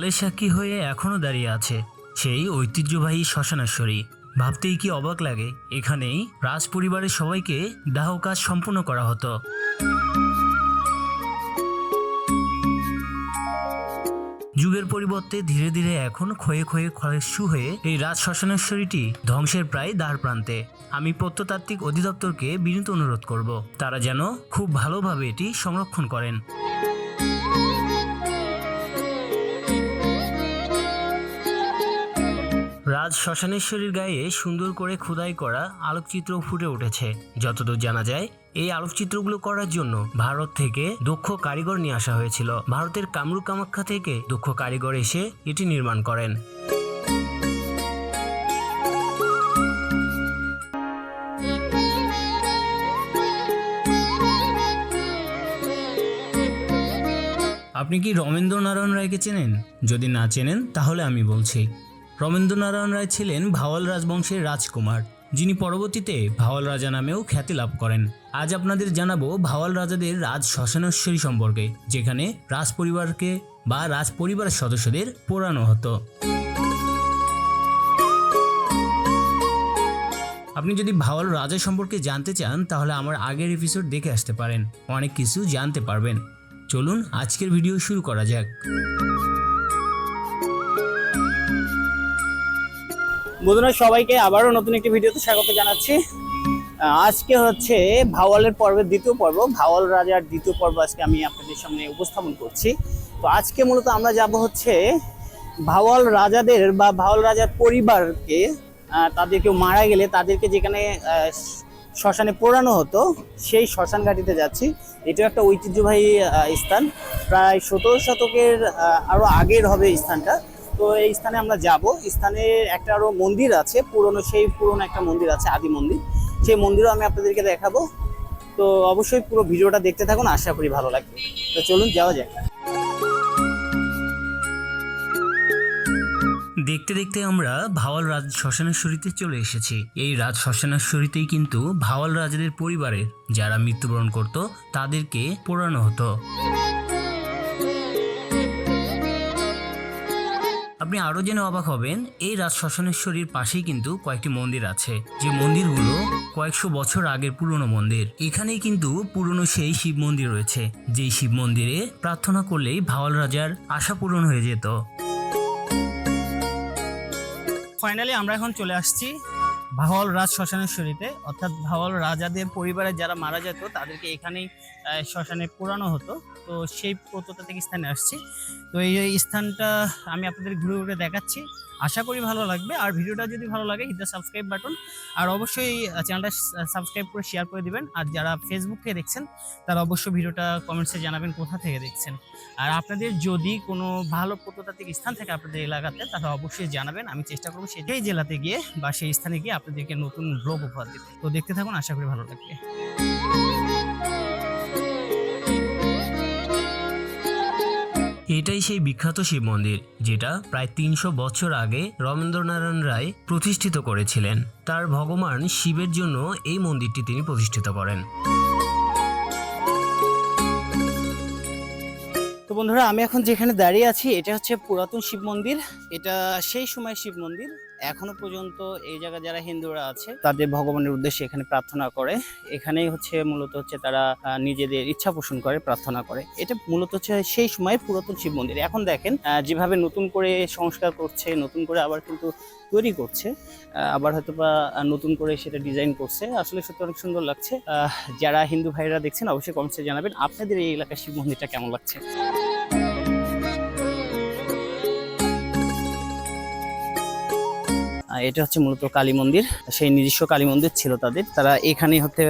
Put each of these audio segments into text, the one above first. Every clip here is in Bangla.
কালের সাক্ষী হয়ে এখনও দাঁড়িয়ে আছে। সেই ঐতিহ্যবাহী শ্মশানেশ্বরী। ভাবতেই কি অবাক লাগে, এখানেই রাজ পরিবারের সবাইকে দাহ কাজ সম্পূর্ণ করা হতো। যুগের পরিবর্তে ধীরে ধীরে এখন ক্ষয়ে ক্ষয়ে ক্ষয়স্যু হয়ে এই রাজ শ্মশানেশ্বরীটি ধ্বংসের প্রায় দ্বার প্রান্তে। আমি প্রত্নতাত্ত্বিক অধিদপ্তরকে বিনীত অনুরোধ করব, তারা যেন খুব ভালোভাবে এটি সংরক্ষণ করেন। রাজ শ্মশানেশ্বরীর গায়ে সুন্দর করে খোদাই করা আলোকচিত্র ফুটে উঠেছে। যতদূর জানা যায়, এই আলোকচিত্রগুলো করার জন্য ভারত থেকে দক্ষ কারিগর নিয়ে আসা হয়েছিল। ভারতের কামরূপ কামাখ্যা থেকে দক্ষ কারিগর এসে এটি নির্মাণ করেন। আপনি কি রমেন্দ্র নারায়ণ রায়কে চেনেন? যদি না চেনেন, তাহলে আমি বলছি। রমেন্দ্র নারায়ণ রায় ছিলেন ভাওয়াল রাজবংশের রাজকুমার, যিনি পরবর্তীতে ভাওয়াল রাজা নামেও খ্যাতি লাভ করেন। আজ আপনাদের জানাব ভাওয়াল রাজাদের রাজ শ্মশানেশ্বরী সম্পর্কে, যেখানে রাজ পরিবারকে বা রাজ পরিবারের সদস্যদের পোড়ানো হতো। আপনি যদি ভাওয়াল রাজা সম্পর্কে জানতে চান, তাহলে আমার আগের এপিসোড দেখে আসতে পারেন। অনেক কিছু জানতে পারবেন। চলুন আজকের ভিডিও শুরু করা যাক। বন্ধুরা, সবাইকে আবারও নতুন একটি ভিডিওতে স্বাগত জানাচ্ছি। আজকে হচ্ছে ভাওয়ালের পর্বের দ্বিতীয় পর্ব। ভাওয়াল রাজার দ্বিতীয় পর্ব আজকে আমি আপনাদের সামনে উপস্থাপন করছি। তো আজকে মূলত আমরা যাব হচ্ছে ভাওয়াল রাজাদের বা ভাওয়াল রাজার পরিবারকে তাদের কেউ মারা গেলে তাদেরকে যেখানে শ্মশানে পোড়ানো হতো, সেই শ্মশান ঘাটিতে যাচ্ছি। এটাও একটা ঐতিহ্যবাহী স্থান। প্রায় সতেরো শতকের আরও আগের হবে স্থানটা। তো এই স্থানে আমরা যাব। স্থানে একটা আরও মন্দির আছে, পুরনো সেই পুরনো একটা মন্দির আছে, আদি মন্দির। সেই মন্দিরও আমি আপনাদেরকে দেখাবো। তো অবশ্যই পুরো ভিডিওটা দেখতে থাকুন, আশা করি ভালো লাগবে। তো চলুন, যাওয়া যাক। দেখতে দেখতে আমরা ভাওয়াল রাজ শ্মশানেশ্বরীতে চলে এসেছি। এই রাজ শ্মশানেশ্বরীতেই কিন্তু ভাওয়াল রাজাদের পরিবারের যারা মৃত্যুবরণ করত, তাদেরকে পোড়ানো হতো। আপনি আরও জেনে অবাক হবেন, এই রাজ শ্মশানেশ্বরীর পাশেই কিন্তু কয়েকটি মন্দির আছে। যে মন্দিরগুলো কয়েকশো বছর আগের পুরনো মন্দির। এখানেই কিন্তু পুরনো সেই শিব মন্দির রয়েছে। যেই শিব মন্দিরে প্রার্থনা করলেই ভাওয়াল রাজার আশা পূরণ হয়ে যেত। ফাইনালি আমরা এখন চলে আসছি ভাওয়াল রাজ শ্মশানেশ্বরীতে অর্থাৎ ভাওয়াল রাজাদের পরিবারে যারা মারা যেত, তাদেরকে এখানেই শ্মশানে পোড়ানো হতো। তো সেই প্রত্নতাত্ত্বিক স্থানে আসছি। তো এই স্থানটা আমি আপনাদের ঘুরে ঘুরে দেখাচ্ছি। আশা করি ভালো লাগবে। আর ভিডিওটা যদি ভালো লাগে হিট দ্য সাবস্ক্রাইব বাটন আর অবশ্যই চ্যানেলটা সাবস্ক্রাইব করে শেয়ার করে দিবেন। আর যারা ফেসবুক থেকে দেখছেন, তারা অবশ্যই ভিডিওটা কমেন্টসে জানাবেন কোথা থেকে দেখছেন। আর আপনাদের যদি কোনো ভালো প্রত্নতাত্ত্বিক স্থান থাকে আপনাদের এলাকাতে তাহলে অবশ্যই জানাবেন। আমি চেষ্টা করব সেই জেলাতে গিয়ে বা সেই স্থানে গিয়ে আপনাদেরকে নতুন ব্লগ উপহার দিতে। তো দেখতে থাকুন, আশা করি ভালো লাগবে। এটাই সেই বিখ্যাত শিব মন্দির, যেটা প্রায় তিনশো বছর আগে রবীন্দ্রনারায়ণ রায় প্রতিষ্ঠিত করেছিলেন। তার ভগবান শিবের জন্য এই মন্দিরটি তিনি প্রতিষ্ঠিত করেন। তো বন্ধুরা, আমি এখন যেখানে দাঁড়িয়ে আছি, এটা হচ্ছে পুরাতন শিব মন্দির। এটা সেই সময় শিব মন্দির। এখনও পর্যন্ত এই জায়গায় যারা হিন্দুরা আছে, তাদের ভগবানের উদ্দেশ্যে এখানে প্রার্থনা করে। এখানেই হচ্ছে মূলত হচ্ছে তারা নিজেদের ইচ্ছা পোষণ করে, প্রার্থনা করে। এটা মূলত হচ্ছে সেই সময় পুরাতন শিব মন্দির। এখন দেখেন যেভাবে নতুন করে সংস্কার করছে, নতুন করে আবার কিন্তু তৈরি করছে আবার হয়তো বা নতুন করে সেটা ডিজাইন করছে। আসলে সত্যি অনেক সুন্দর লাগছে। যারা হিন্দু ভাইরা দেখছেন, অবশ্যই কমেন্টসে জানাবেন। আপনাদের এই এলাকার শিব মন্দিরটা কেমন লাগছে? এটা হচ্ছে মূলত কালী মন্দির। সেই নিজস্ব কালী মন্দির ছিল তাদের। তারা এখানে হচ্ছে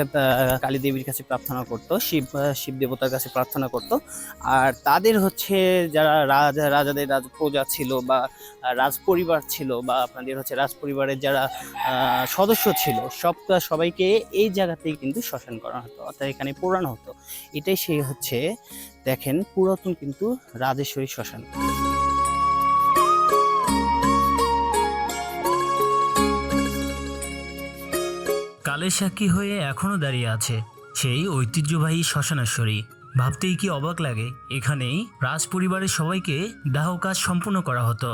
কালী দেবীর কাছে প্রার্থনা করত, শিব শিব দেবতার কাছে প্রার্থনা করত। আর তাদের হচ্ছে যারা রাজা, রাজাদের রাজ প্রজা ছিল বা রাজ পরিবার ছিল বা আপনাদের হচ্ছে রাজ পরিবারের যারা সদস্য ছিল সব সবাইকে এই জায়গাতেই কিন্তু শ্মশান করা হতো, অর্থাৎ এখানে পোড়ানো হতো। এটাই সেই হচ্ছে, দেখেন পুরাতন কিন্তু রাজেশ্বরী শ্মশান। কালের সাক্ষী হয়ে এখনও দাঁড়িয়ে আছে? সেই ঐতিহ্যবাহী শ্মশানেশ্বরী। ভাবতেই কি অবাক লাগে, এখানেই রাজ পরিবারের সবাইকে দাহ কাজ সম্পূর্ণ করা হতো।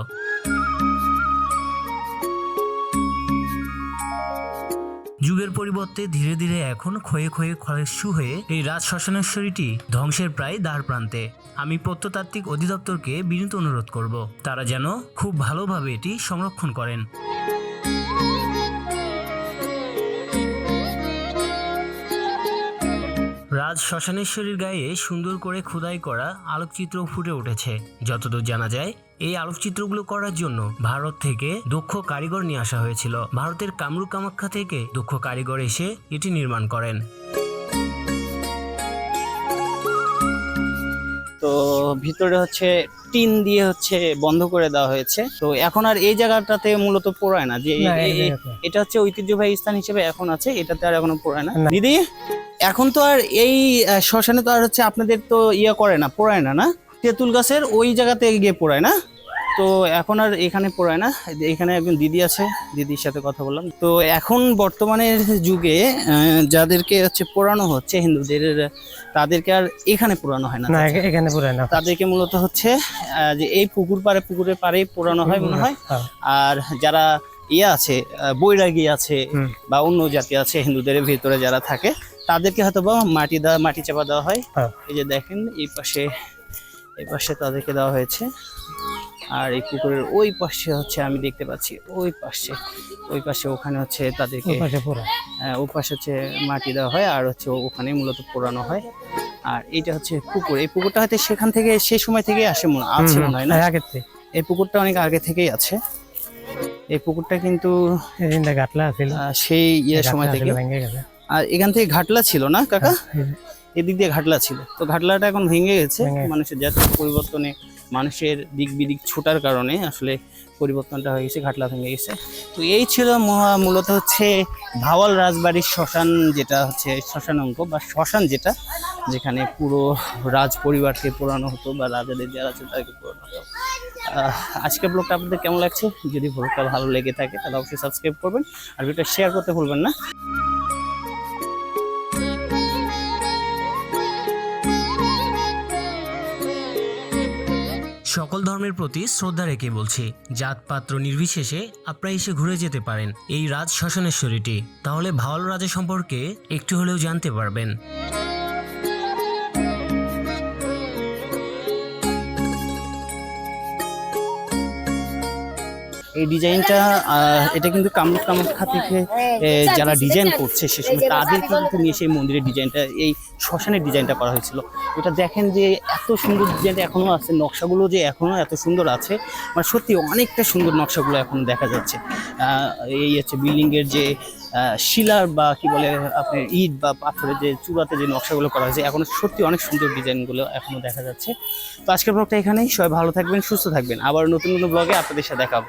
যুগের পরিবর্তে ধীরে ধীরে এখন ক্ষয়ে ক্ষয়ে ক্ষয়স্যু হয়ে এই রাজ শ্মশানেশ্বরীটি ধ্বংসের প্রায় দ্বার প্রান্তে। আমি প্রত্নতাত্ত্বিক অধিদপ্তরকে বিনীত অনুরোধ করব, তারা যেন খুব ভালোভাবে এটি সংরক্ষণ করেন। রাজ শ্মশানেশ্বরীর গায়ে সুন্দর করে খোদাই করা আলোকচিত্র ফুটে উঠেছে। যতদূর জানা যায়, এই আলোকচিত্রগুলো করার জন্য ভারত থেকে দক্ষ কারিগর নিয়ে আসা হয়েছিল। ভারতের কামরূপ কামাখ্যা থেকে দক্ষ কারিগর এসে এটি নির্মাণ করেন। তো ভিতরে হচ্ছে টিন দিয়ে হচ্ছে বন্ধ করে দেওয়া হয়েছে তো এখন আর এই জায়গাটাতে মূলত পোড়ায় না যে। এটা হচ্ছে ঐতিহ্যবাহী স্থান হিসেবে এখন আছে এটাতে আর এখনও পড়ায় না। দিদি এখন তো আর এই শ্মশানে তো আর হচ্ছে আপনাদের তো ইয়ে করে না পোড়ায় না না তেঁতুল গাছের ওই জায়গাতে গিয়ে পোড়ায় না তো এখন আর এখানে পোড়ায় না। এখানে একজন দিদি আছে দিদির সাথে কথা বললাম। তো এখন বর্তমানের যুগে যাদেরকে হচ্ছে পোড়ানো হচ্ছে হিন্দুদের তাদেরকে আর এখানে পোড়ানো হয় না। এখানে পুরাই না। তাদেরকে মূলত হচ্ছে যে এই পুকুর পাড়ে পুকুরের পাড়েই পোড়ানো হয় মনে হয়। হ্যাঁ। আর যারা ইয়ে আছে বৈরাগী আছে বা অন্য জাতি আছে হিন্দুদের ভিতরে যারা থাকে তাদেরকে হয়তো বা মাটি দেওয়া মাটি চাপা দেওয়া হয়। হ্যাঁ। এই যে দেখেন এই পাশে এই পাশে তাদেরকে দেওয়া হয়েছে। আর এই পুকুরের ওই পাশে হচ্ছে আমি দেখতে পাচ্ছি ওই পাশে ওই পাশে ওখানে হচ্ছে তাদেরকে ওই পাশে হচ্ছে মাটি দেওয়া হয় আর হচ্ছে ওখানে মূলত পোড়ানো হয়। আর এইটা হচ্ছে পুকুর এই পুকুরটা হয়তো সেখান থেকে সেই সময় থেকে আসে মনে আছে মনে হয় না? আগের থেকে। এই পুকুরটা অনেক আগে থেকেই আছে। এই পুকুরটা কিন্তু আছিল। আহ, সেই ইয়ে সময় থেকে। আর এখান থেকে ঘাটলা ছিল না কাকা? এদিক দিয়ে ঘাটলা ছিল। তো ঘাটলাটা এখন ভেঙে গেছে। ভেঙে গেছে। মানুষের জাতীয় পরিবর্তনে মানুষের দিক বিদিক ছোটার কারণে আসলে পরিবর্তনটা হয়ে গেছে, ঘাটলা ভেঙে গেছে। তো এই ছিল মূলত হচ্ছে ভাওয়াল রাজবাড়ির শ্মশান যেটা হচ্ছে শ্মশান অঙ্ক বা শ্মশান যেটা, যেখানে পুরো রাজ পরিবারকে পোড়ানো হতো বা রাজাদের যারা আছে তাদেরকে পোড়ানো হতো। আজকের ব্লগটা আপনাদের কেমন লাগছে? যদি ব্লগটা ভালো লেগে থাকে তাহলে অবশ্যই সাবস্ক্রাইব করবেন আর ভিডিওটা শেয়ার করতে ভুলবেন না। সকল ধর্মের প্রতি শ্রদ্ধা রেখে বলছি, জাতপাত্র নির্বিশেষে আপনারা এসে ঘুরে যেতে পারেন এই রাজ শ্মশানেশ্বরীটি তাহলে ভাওয়াল রাজা সম্পর্কে একটু হলেও জানতে পারবেন। এই ডিজাইনটা এটা কিন্তু কামরূপ কামাখ্যা থেকে যারা ডিজাইন করছে, সে সময় তাদের কিন্তু নিয়ে সেই মন্দিরের ডিজাইনটা, এই শ্মশানের ডিজাইনটা করা হয়েছিল। এটা দেখেন যে এত সুন্দর ডিজাইনটা এখনও আছে, নকশাগুলো যে এখনও এত সুন্দর আছে মানে সত্যি অনেকটা সুন্দর নকশাগুলো এখনও দেখা যাচ্ছে। এই হচ্ছে বিল্ডিংয়ের যে শিলার বা কি বলে আপনার ইট বা পাথরের যে চূড়াতে যে নকশাগুলো করা হয়েছে, এখনও সত্যি অনেক সুন্দর ডিজাইনগুলো এখনও দেখা যাচ্ছে। তো আজকের ব্লগটা এখানেই, সবাই ভালো থাকবেন, সুস্থ থাকবেন। আবার নতুন নতুন ব্লগে আপনাদের সাথে দেখাবো